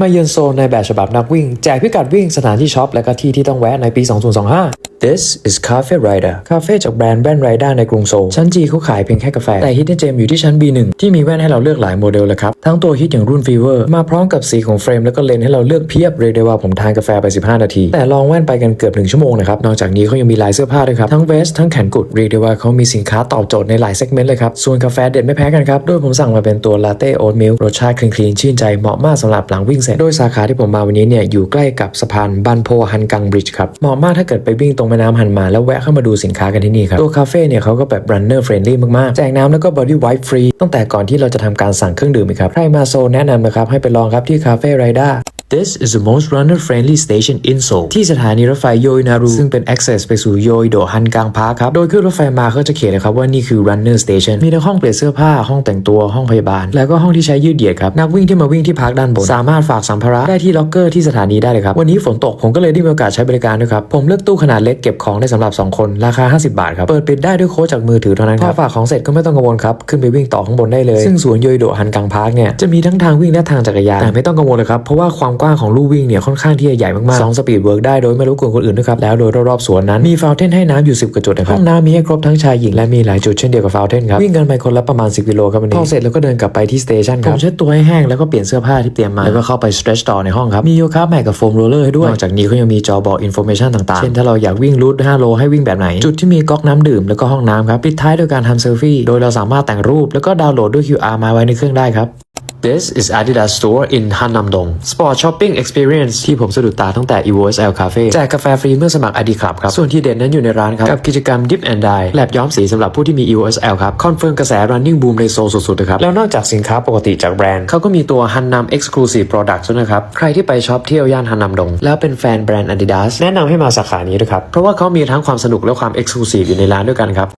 มาเยือนโซนในแบบฉบับนักวิ่ง แจกพิกัดวิ่งสถานที่ช็อปและก็ที่ที่ต้องแวะในปี 2025 This is Cafe Rider คาเฟ่จากแบรนด์แว่นไรด้าในกรุงโซลชั้น G เขาขายเพียงแค่กาแฟ แต่ Hidden Gem อยู่ที่ชั้น B1 ที่มีแว่นให้เราเลือกหลายโมเดลเลยครับ ทั้งตัวฮิตอย่างรุ่น Fever มาพร้อมกับสีของเฟรมแล้วก็เลนส์ให้เราเลือกเพียบเรียกได้ว่าผมทานกาแฟไป 15 นาที แต่ลองแว่นไปกันเกือบ 1 ชั่วโมงนะครับ นอกจากนี้เขายังมีลายเสื้อผ้าด้วยครับทั้งเวสทั้งแขนกุดเรียกได้ว่าเขามีสินค้าตอบโจทย์ในหลายเซกเมนต์เลยครับส่วนกาแฟเด็ดไม่แพ้กันครับโดยผมสั่งมาเป็นตัวลาเต้โอ๊ตมิลรสชาติคลีนๆชื่นใจเหมาะมากสำหรับหลังวิ่งเสร็จโดยสาขาที่ผมมาวันนี้เนี่ยอยู่ใกล้กับสะพานบันโพฮันกังบริดจ์ครับเหมาะมากถ้าเกิดไปวิ่งตรงแม่น้ำฮันมาแล้วแวะเข้ามาดูสินค้ากันที่นี่ครับตัวคาเฟ่เนี่ยเขาก็แบบ runner friendly มากๆ แจกน้ำแล้วก็บอดี้ไวท์ฟรีตั้งแต่ก่อนที่เราจะทำการสั่งเครื่องดื่มครับใครมาโซนแนะนำนะครับให้ไปลองครับที่คาเฟ่ไรด้า This is the most runner-friendly station in Seoul ที่สถานีรถไฟโยอินารุซึ่งเป็น access ไปสู่โยอิโดฮันกังพาร์คครับ โดยขึ้นรถไฟมาเขาจะเขียนนะครับว่านี่คือ runner station มีทั้งห้องเปลี่ยนเสื้อผ้า ห้องแต่งตัว ห้องพยาบาล แล้วก็ห้องที่ใช้ยืดเหยียดครับ นักวิ่งที่มาวิ่งที่พักด้านบน สามารถฝากสัมภาระได้ที่ล็อกเกอร์ที่สถานีได้เลยครับ วันนี้ฝนตกผมก็เลยได้มีโอกาสใช้บริการด้วยครับ ผมเลือกตู้ขนาดเล็กเก็บของได้สำหรับ 2 คน ราคา 50 บาทครับ เปิดปิดได้ด้วยโค้ดจากมือถือเท่านั้นครับพอฝากของเสร็จก็ไม่ต้องกังวลครับ ขึ้นไปวิ่งต่อข้างบนได้เลย ซึ่งสวนโยอิโดฮันกังพาร์คเนี่ยจะมีทั้งทางวิ่งและทางจักรยานแต่ไม่ต้องกังวลเลยครับเพราะว่าความกว้างของลู่วิ่งเนี่ยค่อนข้างที่จะใหญ่มากๆสองสปีดเวิร์กได้โดยไม่รบกวนคนอื่นด้วยครับแล้วโดยรอบๆสวนนั้นมีฟาวเทนให้น้ำอยู่ 10กว่าจุดนะครับห้องน้ำมีให้ครบทั้งชายหญิงและมีหลายจุดเช่นเดียวกับฟาวเทนครับวิ่งกันไปคนละประมาณ 10กิโลครับวันนี้พอเสร็จแล้วก็เดินกลับไปที่สเตชันครับผมเช็ดตัวให้แห้งแล้วก็เปลี่ยนเสื้อผ้าที่เตรียมมาแล้วก็เข้าไป stretch ต่อในห้องครับมีโยคะแมทกับโฟมโรลเลอร์ให้ด้วยนอกจากนี้เขายังมีจอบอกอินโฟเมชันต่างๆเช่นถ้าเราอยากวิ่งรูท5โลให้วิ่งแบบไหน จุดที่มีก๊อกน้ำดื่มแล้วก็ห้องน้ำครับปิดท้ายด้วยการทำเซลฟี่โดยเราสามารถแต่งรูปแล้วก็ดาวน์โหลดด้วย QR มาไว้ในเครื่องได้ครับ This is Adidas Store in Hanamdong Sport Shopping Experience ที่ผมสะดุดตาตั้งแต่ EVOSL Cafe แจกกาแฟฟรีเมื่อสมัคร ID Club ครับ ส่วนที่เด่นนั้นอยู่ในร้านครับ กับกิจกรรม Dip and Dye แลบย้อมสีสำหรับผู้ที่มี EVOSL ครับ คอนเฟิร์มกระแส running boom ในโซลสุดๆนะครับ แล้วนอกจากสินค้าปกติจากแบรนด์ เขาก็มีตัว Hanam Exclusive product ด้วยนะครับ ใครที่ไปช็อปเที่ยวย่านฮันนัมดง แล้วเป็นแฟนแบรนด์ Adidas แนะนำให้มาสาขานี้ด้วยครับเพราะว่าเขามีทั้งความสนุกและความ Exclusive อยู่ในร้านด้วยกันครับ